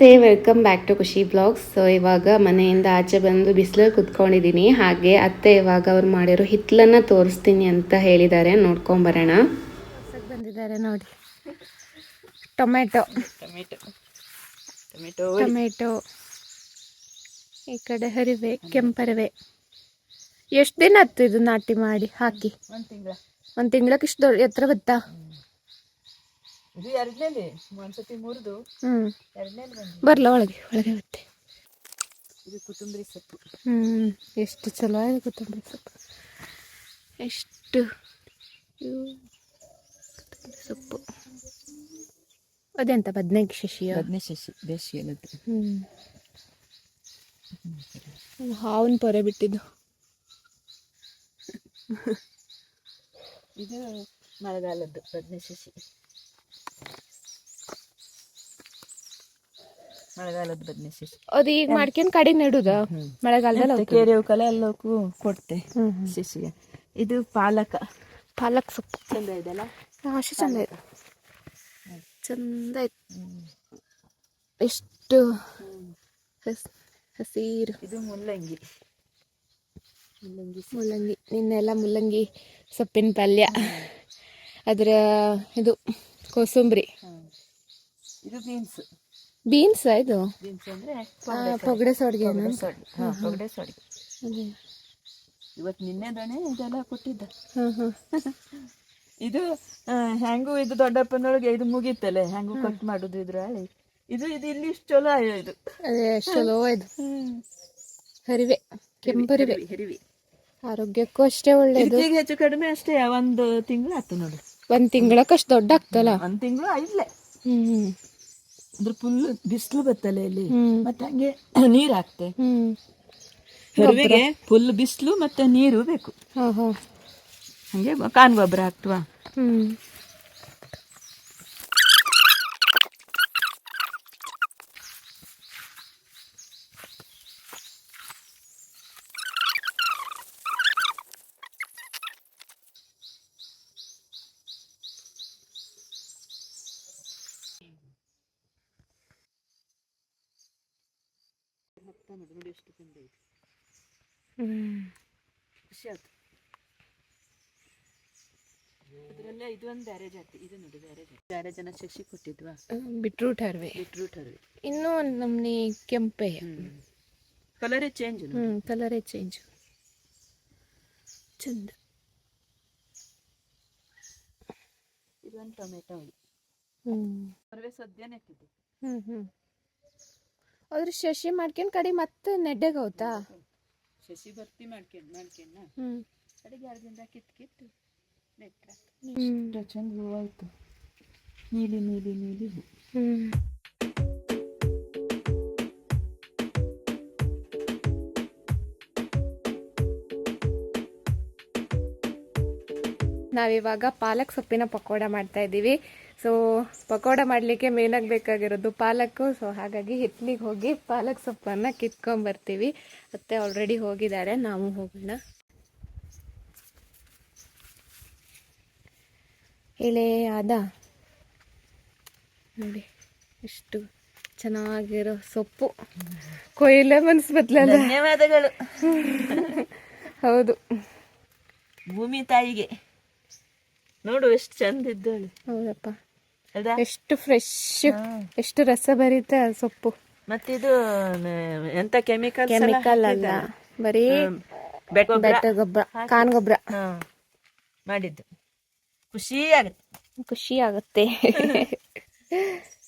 ನಮಸ್ತೆ welcome back to Khushi vlogs. So ಇವಾಗ ಮನೆಯಿಂದ ಆಚೆ ಬಂದು ಬಿಸಿಲಲ್ಲಿ ಕುತ್ಕೊಂಡಿದ್ದೀನಿ. ಹಾಗೆ ಅತ್ತೆ ಇವಾಗ ಅವ್ರು ಮಾಡಿರೋ ಹಿತ್ಲನ್ನ ತೋರಿಸ್ತೀನಿ ಅಂತ ಹೇಳಿದ್ದಾರೆ. ನೋಡ್ಕೊಂಬರೋಣ ಬಂದಿದ್ದಾರೆ ನೋಡಿ. ಟೊಮೆಟೊ. ಟೊಮೆಟೊ. Tomato tomato. ಈ ಕಡೆ ಹರಿವೆ ಕೆಂಪರಿವೆ. ಎಷ್ಟು ದಿನ ಆಯ್ತು ಇದು ನಾಟಿ ಮಾಡಿ ಹಾಕಿ? ಒಂದು ತಿಂಗಳ. ಒಂದು ತಿಂಗಳಕ್ಕೆ ಇಷ್ಟು ದೊಡ್ಡ ಎತ್ತರ ಬತ್ತಾ? ಇದು ಎರಡನೇಲಿ ಒಂದ್ಸತಿ ಮುರಿದು ಹ್ಞೂ ಎರಡನೇಲಿ ಬಂದು ಬರಲ ಒಳಗೆ ಒಳಗೆ ಬತ್ತೆ. ಇದು ಕೊತ್ತಂಬರಿ ಸೊಪ್ಪು. ಹ್ಮ್ ಎಷ್ಟು ಚಲೋ ಇದೆ ಕೊತ್ತಂಬರಿ ಸೊಪ್ಪು. ಎಷ್ಟು ಕೊತ್ತಂಬರಿ ಸೊಪ್ಪು. ಅದೆಂತ ಬದನೆಗೆ ಶಶಿ ಬದನೆ ಶಶಿ ಬೇಸಿಗೆಲದ್ದು ಹ್ಞೂ ಹಾವಿನ ಪೊರೆ ಬಿಟ್ಟಿದ್ದು. ಇದು ಮಳೆಗಾಲದ್ದು ಬದನೆ ಶಶಿ. ಮಳೆಗಾಲದ ಬದನೆ ಸಸಿ ಅದು ಈಗ ಮಾಡ್ಕೊಂಡು ಕಡೆ ನೆಡುದ? ಮಳೆಗಾಲದಲ್ಲಿ ಕೆರೆ ಕಲೆ ಎಲ್ಲಕ್ಕೂ ಕೊಡ್ತೆ ಹ್ಞೂ ಇದು ಪಾಲಕ. ಪಾಲಕ್ ಸೊಪ್ಪು. ಚಂದ ಇದೆಲ್ಲ ಅಷ್ಟು ಚಂದ ಇದೆ. ಚಂದ ಎಷ್ಟು ಹಸ್ ಹಸಿರು. ಇದು ಮುಲ್ಲಂಗಿ. ಮುಲ್ಲಂಗಿ ಮುಲ್ಲಂಗಿ. ನಿನ್ನೆಲ್ಲ ಮುಲ್ಲಂಗಿ ಸೊಪ್ಪಿನ ಪಲ್ಯ. ಅದರ ಇದು ಕೋಸಂಬರಿ. ಇದು ಬೀನ್ಸ್. ಬೀನ್ಸ್ ಇದು? ಬೀನ್ಸ್ ಅಂದ್ರೆ ಪೊಗಡೆ ಸೊಡ್ಗೆ ಪೊಗಡೆ ಸೊಡ್ಗೆ. ಹಾ, ಪೊಗಡೆ ಇವತ್ತು ನಿನ್ನೆ ದೊಣೆ ಇದೆಲ್ಲ ಕೊಟ್ಟಿದ್ದ. ಇದು ಹ್ಯಾಂಗು ಇದು ದೊಡ್ಡಪ್ಪನೊಳಗೆ ಇದು ಮುಗಿತ್ತಲ್ಲ ಹ್ಯಾಂಗು ಕಟ್ ಮಾಡುದು ಇದ್ರ ಇದು ಇದು ಇಲ್ಲಿ ಇಷ್ಟು ಚಲೋ ಆಯ್ತು ಇದು. ಚಲೋ ಇದು. ಹರಿವೆ ಕೆಂಪರಿವೆ ಹರಿವೆ ಆರೋಗ್ಯಕ್ಕೂ ಅಷ್ಟೇ ಒಳ್ಳೇದು. ಈಗ ಹೆಚ್ಚು ಕಡಿಮೆ ಅಷ್ಟೇ ಒಂದು ತಿಂಗಳು ಆಯ್ತು ನೋಡಿ. ಒಂದ್ ತಿಂಗಳಕ್ಕೆ ಅಷ್ಟು ದೊಡ್ಡ ಆಗ್ತಲ್ಲ? ಒಂದ್ ತಿಂಗಳು ಹ್ಮ್ ಹ್ಮ್. ಅದ್ರ ಫುಲ್ ಬಿಸಿಲು ಬತ್ತಲೆ ಇಲ್ಲಿ ಮತ್ತೆ ಹಂಗೆ ನೀರ್ ಹಾಕ್ತೆ. ಹೆರಿವಿಗೆ? ಫುಲ್ ಬಿಸಿಲು ಮತ್ತೆ ನೀರು ಬೇಕು. ಹಾ ಹಾ. ಹಂಗೆ ಕಾನ್ ಗೊಬ್ಬರ ಹಾಕ್ತವಾ. ಹ್ಮ್. ಇದೆ ಖುಷಿ ಆಯ್ತು. ಅದ್ರಲ್ಲೇ ಇದು ಒಂದು ಬೇರೆ ಜಾತಿ ಇದು ನೋಡಿ ಬೇರೆ ಜಾತಿ. ಬೇರೆ ಜನ ಶಶಿ ಕೊಟ್ಟಿದ್ವಾ? ಬಿಟ್ರೂಟ್ ಹರ್ವೆ ಬಿಟ್ರೂಟ್ ಹರ್ವೆ ಇನ್ನೂ ಒಂದು ನಮ್ನಿ ಕೆಂಪೆ. ಕಲರೇ ಚೇಂಜ್ ಹ್ಮ್ ಕಲರೇ ಚೇಂಜ್ ಚಂದ. ಇದೊಂದು ಟೊಮೆಟೊ. ಹ್ಮ್. ಹರ್ವೆ ಸದ್ಯನೇ ಹಾಕಿದ್ದು. ಹ್ಮ್ ಹ್ಮ್. ಅದ್ರ ಶಶಿ ಮಾಡ್ಕೊಂಡು ಕಡೆ ಮತ್ತೆ ನೆಡ್ಡೆಗೆ ಹೋತಾ? ಶಶಿ ಭರ್ತಿ ಮಾಡ್ಕೊಂಡು ಮಾಡ್ಕೊಂಡು ಹ್ಞೂ ಕಡೆಗೆ ಎರಡರಿಂದ ದಿನ ಕಿತ್ತು ಕಿತ್ತು ನೆಟ್ರ. ಹ್ಮ್. ಚಂದ ಹೂವು ಆಯ್ತು. ನೀಲಿ ನೀಲಿ ನೀಲಿ ಹೂ. ನಾವಿವಾಗ ಪಾಲಕ್ ಸೊಪ್ಪಿನ ಪಕೋಡ ಮಾಡ್ತಾ ಇದ್ದೀವಿ. ಸೊ ಪಕೋಡ ಮಾಡಲಿಕ್ಕೆ ಮೇನಾಗಿ ಬೇಕಾಗಿರೋದು ಪಾಲಕ್ಕು. ಸೊ ಹಾಗಾಗಿ ಹಿತ್ಲಿಗೆ ಹೋಗಿ ಪಾಲಕ್ ಸೊಪ್ಪನ್ನು ಕಿತ್ಕೊಂಬರ್ತೀವಿ. ಮತ್ತೆ ಆಲ್ರೆಡಿ ಹೋಗಿದ್ದಾರೆ. ನಾವು ಹೋಗೋಣ. ಎಳೆ ಆದ? ನೋಡಿ ಎಷ್ಟು ಚೆನ್ನಾಗಿರೋ ಸೊಪ್ಪು. ಕೊಯ್ಲೆ ಮನ್ಸು ಬದಲಲ್ಲ. ಧನ್ಯವಾದಗಳು. ಹೌದು. ಭೂಮಿ ತಾಯಿಗೆ. ನೋಡು ಎಷ್ಟು ಚಂದ ಇದ್ದಾಳೆ. ಹೌದಪ್ಪ. ಹೌದಾ ಎಷ್ಟು ಫ್ರೆಶ್ ಎಷ್ಟು ರಸಭರಿತ ಸೊಪ್ಪು. ಮತ್ತಿದು ಎಂತ ಕೆಮಿಕಲ್ ಕೆಮಿಕಲ್ ಅಲ್ಲ. ಬರೀ ಬೆಟ್ಟ ಗೊಬ್ಬರ? ಕಾನ್ ಗೊಬ್ಬರ. ಹಾ. ಮಾಡಿದ್ದು. ಖುಷಿ ಆಗುತ್ತೆ. ಖುಷಿ ಆಗುತ್ತೆ.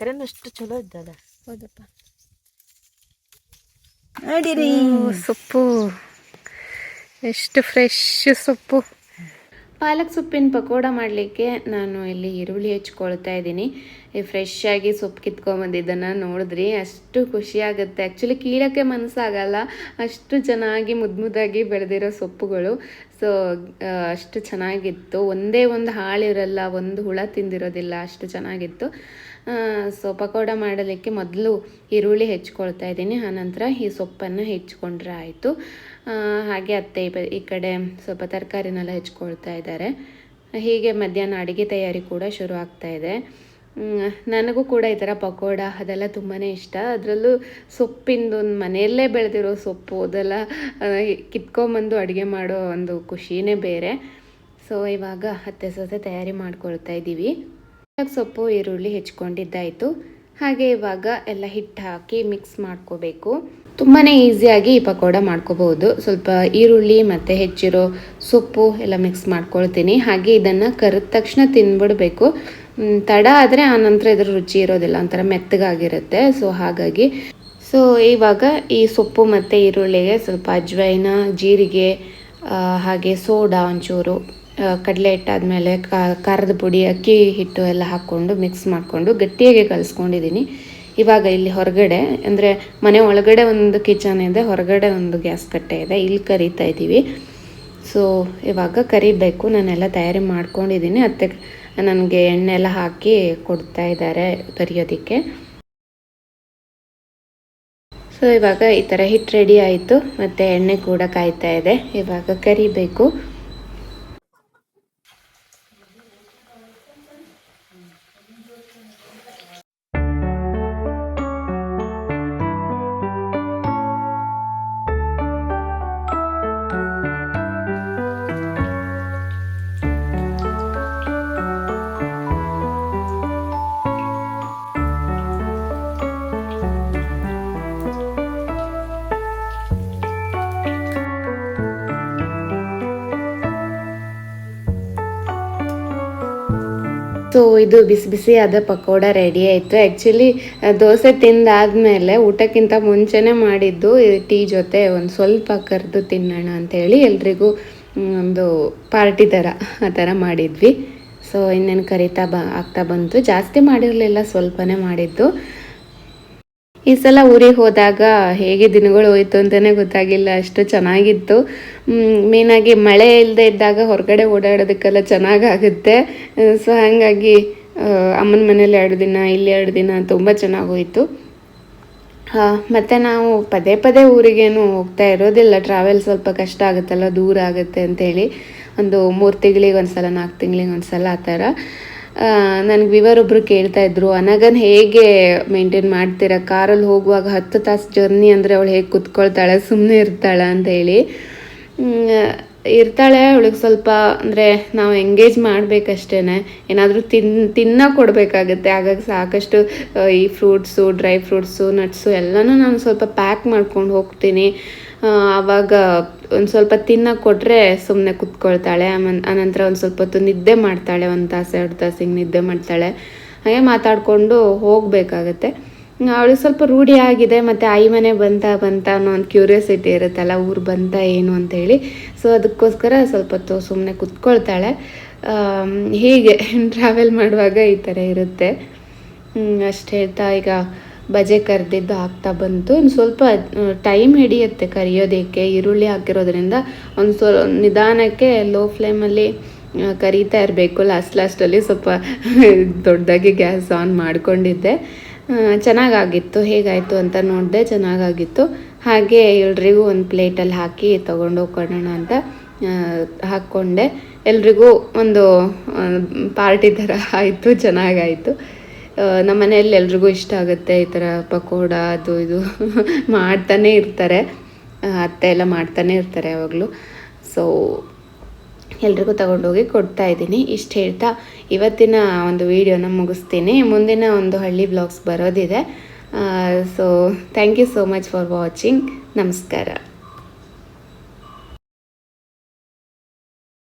ಕರೆನ್ ಅಷ್ಟು ಚಲೋ ಇದ್ದಲ್ಲ. ಹೌದಪ್ಪ. ನೋಡಿರಿ. ಸೊಪ್ಪು. ಎಷ್ಟು ಫ್ರೆಶ್ ಸೊಪ್ಪು. ಪಾಲಕ್ ಸೊಪ್ಪಿನ ಪಕೋಡ ಮಾಡಲಿಕ್ಕೆ ನಾನು ಇಲ್ಲಿ ಈರುಳ್ಳಿ ಹೆಚ್ಕೊಳ್ತಾ ಇದ್ದೀನಿ. ಈ ಫ್ರೆಶ್ ಆಗಿ ಸೊಪ್ಪು ಕಿತ್ಕೊಂಬಂದಿದ್ದನ್ನು ನೋಡಿದ್ರಿ ಅಷ್ಟು ಖುಷಿ ಆಗುತ್ತೆ. ಆ್ಯಕ್ಚುಲಿ ಕೀಳೋಕ್ಕೆ ಮನಸ್ಸಾಗಲ್ಲ ಅಷ್ಟು ಚೆನ್ನಾಗಿ ಮುದ್ದು ಮುದ್ದಾಗಿ ಬೆಳೆದಿರೋ ಸೊಪ್ಪುಗಳು. ಸೊ ಅಷ್ಟು ಚೆನ್ನಾಗಿತ್ತು. ಒಂದೇ ಒಂದು ಹಾಳಿರಲ್ಲ ಒಂದು ಹುಳ ತಿಂದಿರೋದಿಲ್ಲ ಅಷ್ಟು ಚೆನ್ನಾಗಿತ್ತು. ಸೊ ಪಕೋಡ ಮಾಡಲಿಕ್ಕೆ ಮೊದಲು ಈರುಳ್ಳಿ ಹೆಚ್ಕೊಳ್ತಾ ಇದ್ದೀನಿ. ಆನಂತರ ಈ ಸೊಪ್ಪನ್ನು ಹೆಚ್ಕೊಂಡ್ರೆ ಆಯಿತು. ಹಾಗೆ ಅತ್ತೆ ಈ ಕಡೆ ಸ್ವಲ್ಪ ತರಕಾರಿನೆಲ್ಲ ಹೆಚ್ಕೊಳ್ತಾ ಇದ್ದಾರೆ. ಹೀಗೆ ಮಧ್ಯಾಹ್ನ ಅಡುಗೆ ತಯಾರಿ ಕೂಡ ಶುರು ಆಗ್ತಾ ಇದೆ. ನನಗೂ ಕೂಡ ಈ ಥರ ಪಕೋಡ ಅದೆಲ್ಲ ತುಂಬಾ ಇಷ್ಟ. ಅದರಲ್ಲೂ ಸೊಪ್ಪಿಂದು ಮನೆಯಲ್ಲೇ ಬೆಳೆದಿರೋ ಸೊಪ್ಪು, ಅದೆಲ್ಲ ಕಿತ್ಕೊಂಬಂದು ಅಡುಗೆ ಮಾಡೋ ಒಂದು ಖುಷಿನೇ ಬೇರೆ. ಸೊ ಇವಾಗ ಹತ್ತೆ ಸೊಸೆ ತಯಾರಿ ಮಾಡ್ಕೊಳ್ತಾ ಇದ್ದೀವಿ. ಸೊಪ್ಪು ಈರುಳ್ಳಿ ಹೆಚ್ಕೊಂಡಿದ್ದಾಯಿತು. ಹಾಗೆ ಇವಾಗ ಎಲ್ಲ ಹಿಟ್ಟು ಹಾಕಿ ಮಿಕ್ಸ್ ಮಾಡ್ಕೋಬೇಕು. ತುಂಬಾ ಈಸಿಯಾಗಿ ಈ ಪಕೋಡ ಮಾಡ್ಕೋಬಹುದು. ಸ್ವಲ್ಪ ಈರುಳ್ಳಿ ಮತ್ತು ಹೆಚ್ಚಿರೋ ಸೊಪ್ಪು ಎಲ್ಲ ಮಿಕ್ಸ್ ಮಾಡ್ಕೊಳ್ತೀನಿ. ಹಾಗೆ ಇದನ್ನು ಕರೆದ ತಕ್ಷಣ ತಿನ್ಬಿಡಬೇಕು. ತಡ ಆದರೆ ನಂತರ ಇದ್ರ ರುಚಿ ಇರೋದಿಲ್ಲ ಒಂಥರ ಮೆತ್ತಗಾಗಿರುತ್ತೆ. ಸೊ ಹಾಗಾಗಿ ಸೊ ಇವಾಗ ಈ ಸೊಪ್ಪು ಮತ್ತು ಈರುಳ್ಳಿಗೆ ಸ್ವಲ್ಪ ಅಜ್ವೈನ ಜೀರಿಗೆ ಹಾಗೆ ಸೋಡಾ ಒಂಚೂರು ಆ, ಕಡಲೆ ಹಿಟ್ಟಾದ್ಮೇಲೆ ಖಾರದ ಪುಡಿ, ಅಕ್ಕಿ ಹಿಟ್ಟು ಎಲ್ಲ ಹಾಕ್ಕೊಂಡು ಮಿಕ್ಸ್ ಮಾಡಿಕೊಂಡು ಗಟ್ಟಿಯಾಗಿ ಕಲಿಸ್ಕೊಂಡಿದ್ದೀನಿ ಇವಾಗ ಇಲ್ಲಿ ಹೊರಗಡೆ, ಅಂದರೆ ಮನೆ ಒಳಗಡೆ ಒಂದು ಕಿಚನ್ ಇದೆ, ಹೊರಗಡೆ ಒಂದು ಗ್ಯಾಸ್ ಕಟ್ಟೆ ಇದೆ, ಇಲ್ಲಿ ಕರಿತಾ ಇದ್ದೀವಿ. ಸೊ ಇವಾಗ ಕರಿಬೇಕು, ನಾನೆಲ್ಲ ತಯಾರಿ ಮಾಡ್ಕೊಂಡಿದ್ದೀನಿ ಅತ್ತೆ, ನನಗೆ ಎಣ್ಣೆ ಎಲ್ಲ ಹಾಕಿ ಕೊಡ್ತಾ ಇದ್ದಾರೆ ಕರಿಯೋದಕ್ಕೆ. ಸೊ ಇವಾಗ ಈ ಥರ ಹಿಟ್ಟು ರೆಡಿ ಆಯಿತು, ಮತ್ತು ಎಣ್ಣೆ ಕೂಡ ಕಾಯ್ತಾ ಇದೆ. ಇವಾಗ ಕರಿಬೇಕು. ಸೊ ಇದು ಬಿಸಿ ಬಿಸಿಯಾದ ಪಕೋಡ ರೆಡಿ ಆಯಿತು. ಆ್ಯಕ್ಚುಲಿ ದೋಸೆ ತಿಂದಾದ್ಮೇಲೆ ಊಟಕ್ಕಿಂತ ಮುಂಚೆನೇ ಮಾಡಿದ್ದು ಟೀ ಜೊತೆ ಒಂದು ಸ್ವಲ್ಪ ಕರೆದು ತಿನ್ನೋಣ ಅಂಥೇಳಿ ಎಲ್ರಿಗೂ ಒಂದು ಪಾರ್ಟಿ ಥರ ಆ ಥರ ಮಾಡಿದ್ವಿ. ಸೊ ಇನ್ನೇನು ಕರಿತಾ ಬ, ಆಗ್ತಾ ಬಂತು. ಜಾಸ್ತಿ ಮಾಡಿರಲಿಲ್ಲ, ಸ್ವಲ್ಪನೇ ಮಾಡಿದ್ದು. ಈ ಸಲ ಊರಿಗೆ ಹೋದಾಗ ಹೇಗೆ ದಿನಗಳು ಹೋಯ್ತು ಅಂತಲೇ ಗೊತ್ತಾಗಿಲ್ಲ ಅಷ್ಟು ಚೆನ್ನಾಗಿತ್ತು. ಮೇನಾಗಿ ಮಳೆ ಇಲ್ಲದೆ ಇದ್ದಾಗ ಹೊರಗಡೆ ಓಡಾಡೋದಕ್ಕೆಲ್ಲ ಚೆನ್ನಾಗಾಗುತ್ತೆ. ಸೊ ಹಾಗಾಗಿ ಅಮ್ಮನ ಮನೇಲಿ ಎರಡು ದಿನ, ಇಲ್ಲಿ ಎರಡು ದಿನ ತುಂಬ ಚೆನ್ನಾಗೋಯ್ತು ಹೋಯಿತು. ಮತ್ತೆ ನಾವು ಪದೇ ಪದೇ ಊರಿಗೇನು ಹೋಗ್ತಾ ಇರೋದಿಲ್ಲ. ಟ್ರಾವೆಲ್ ಸ್ವಲ್ಪ ಕಷ್ಟ ಆಗುತ್ತಲ್ಲ, ದೂರ ಆಗುತ್ತೆ ಅಂತೇಳಿ. ಒಂದು ಮೂರು ತಿಂಗಳಿಗೆ ಒಂದು ಸಲ ನಾಲ್ಕು ತಿಂಗಳಿಗೆ ಒಂದ್ಸಲ ಆ ಥರ. ನನಗೆ ವಿವರ್ ಒಬ್ಬರು ಕೇಳ್ತಾ ಇದ್ರು, ಅನಗನ್ ಹೇಗೆ ಮೇಂಟೈನ್ ಮಾಡ್ತೀರಾ? ಕಾರಲ್ಲಿ ಹೋಗುವಾಗ ಹತ್ತು ತಾಸು ಜರ್ನಿ ಅಂದರೆ ಅವಳು ಹೇಗೆ ಕುತ್ಕೊಳ್ತಾಳೆ? ಸುಮ್ಮನೆ ಇರ್ತಾಳ ಅಂತ ಹೇಳಿ. ಇರ್ತಾಳೆ, ಅವಳಿಗೆ ಸ್ವಲ್ಪ ಅಂದರೆ ನಾವು ಎಂಗೇಜ್ ಮಾಡಬೇಕಷ್ಟೇ ಏನಾದರೂ ತಿನ್, ತಿನ್ನ ಕೊಡಬೇಕಾಗತ್ತೆ. ಹಾಗಾಗಿ ಸಾಕಷ್ಟು ಈ ಫ್ರೂಟ್ಸು ಡ್ರೈ ಫ್ರೂಟ್ಸು ನಟ್ಸು ಎಲ್ಲನೂ ನಾನು ಸ್ವಲ್ಪ ಪ್ಯಾಕ್ ಮಾಡ್ಕೊಂಡು ಹೋಗ್ತೀನಿ. ಆವಾಗ ಒಂದು ಸ್ವಲ್ಪ ತಿನ್ನಕ್ಕೆ ಕೊಟ್ಟರೆ ಸುಮ್ಮನೆ ಕುತ್ಕೊಳ್ತಾಳೆ ಆಮೇಲೆ ಆನಂತರ ಒಂದು ಸ್ವಲ್ಪ ಹೊತ್ತು ನಿದ್ದೆ ಮಾಡ್ತಾಳೆ, ಒಂದು ತಾಸು, ಎರಡು ತಾಸು ಹಿಂಗೆ ನಿದ್ದೆ ಮಾಡ್ತಾಳೆ. ಹಾಗೆ ಮಾತಾಡಿಕೊಂಡು ಹೋಗಬೇಕಾಗತ್ತೆ. ಅವಳಿಗೆ ಸ್ವಲ್ಪ ರೂಢಿಯಾಗಿದೆ ಮತ್ತು ಐ ಮನೆ ಬಂತ ಬಂತ ಅನ್ನೋ ಒಂದು ಕ್ಯೂರಿಯಾಸಿಟಿ ಇರುತ್ತಲ್ಲ, ಊರು ಬಂತ ಏನು ಅಂತೇಳಿ ಸೊ ಅದಕ್ಕೋಸ್ಕರ ಸ್ವಲ್ಪ ಹೊತ್ತು ಸುಮ್ಮನೆ ಕುತ್ಕೊಳ್ತಾಳೆ. ಹೀಗೆ ಟ್ರಾವೆಲ್ ಮಾಡುವಾಗ ಈ ಥರ ಇರುತ್ತೆ. ಅಷ್ಟು ಹೇಳ್ತಾ ಈಗ ಬಜೆ ಕರೆದಿದ್ದು ಹಾಕ್ತಾ ಬಂತು. ಒಂದು ಸ್ವಲ್ಪ ಟೈಮ್ ಹಿಡಿಯುತ್ತೆ ಕರಿಯೋದಕ್ಕೆ, ಈರುಳ್ಳಿ ಹಾಕಿರೋದ್ರಿಂದ. ಒಂದು ಸ್ವಲ್ಪ ನಿಧಾನಕ್ಕೆ ಲೋ ಫ್ಲೇಮಲ್ಲಿ ಕರಿತಾ ಇರಬೇಕು. ಲಾಸ್ಟ್ ಲಾಸ್ಟಲ್ಲಿ ಸ್ವಲ್ಪ ದೊಡ್ಡದಾಗಿ ಗ್ಯಾಸ್ ಆನ್ ಮಾಡಿಕೊಂಡಿದ್ದೆ. ಚೆನ್ನಾಗಾಗಿತ್ತು. ಹೇಗಾಯಿತು ಅಂತ ನೋಡಿದೆ ಚೆನ್ನಾಗಾಗಿತ್ತು. ಹಾಗೆ ಎಲ್ರಿಗೂ ಒಂದು ಪ್ಲೇಟಲ್ಲಿ ಹಾಕಿ ತೊಗೊಂಡು ಹೋಗೋಣ ಅಂತ ಹಾಕ್ಕೊಂಡೆ. ಎಲ್ರಿಗೂ ಒಂದು ಪಾರ್ಟಿ ಥರ ಆಯಿತು, ಚೆನ್ನಾಗಾಯಿತು. ನಮ್ಮ ಮನೆಯಲ್ಲಿ ಎಲ್ರಿಗೂ ಇಷ್ಟ ಆಗುತ್ತೆ ಈ ಥರ ಪಕೋಡ, ಅದು ಇದು ಮಾಡ್ತಾನೆ ಇರ್ತಾರೆ. ಅತ್ತೆ ಎಲ್ಲ ಮಾಡ್ತಾನೆ ಇರ್ತಾರೆ ಯಾವಾಗಲೂ. ಸೊ ಎಲ್ರಿಗೂ ತಗೊಂಡೋಗಿ ಕೊಡ್ತಾ ಇದ್ದೀನಿ. ಇಷ್ಟು ಹೇಳ್ತಾ, ಇವತ್ತಿನ ಒಂದು ವಿಡಿಯೋನ ಮುಗಿಸ್ತೀನಿ. ಮುಂದಿನ ಒಂದು ಹಳ್ಳಿ blogs ಬರೋದಿದೆ. So thank you so much for watching ನಮಸ್ಕಾರ.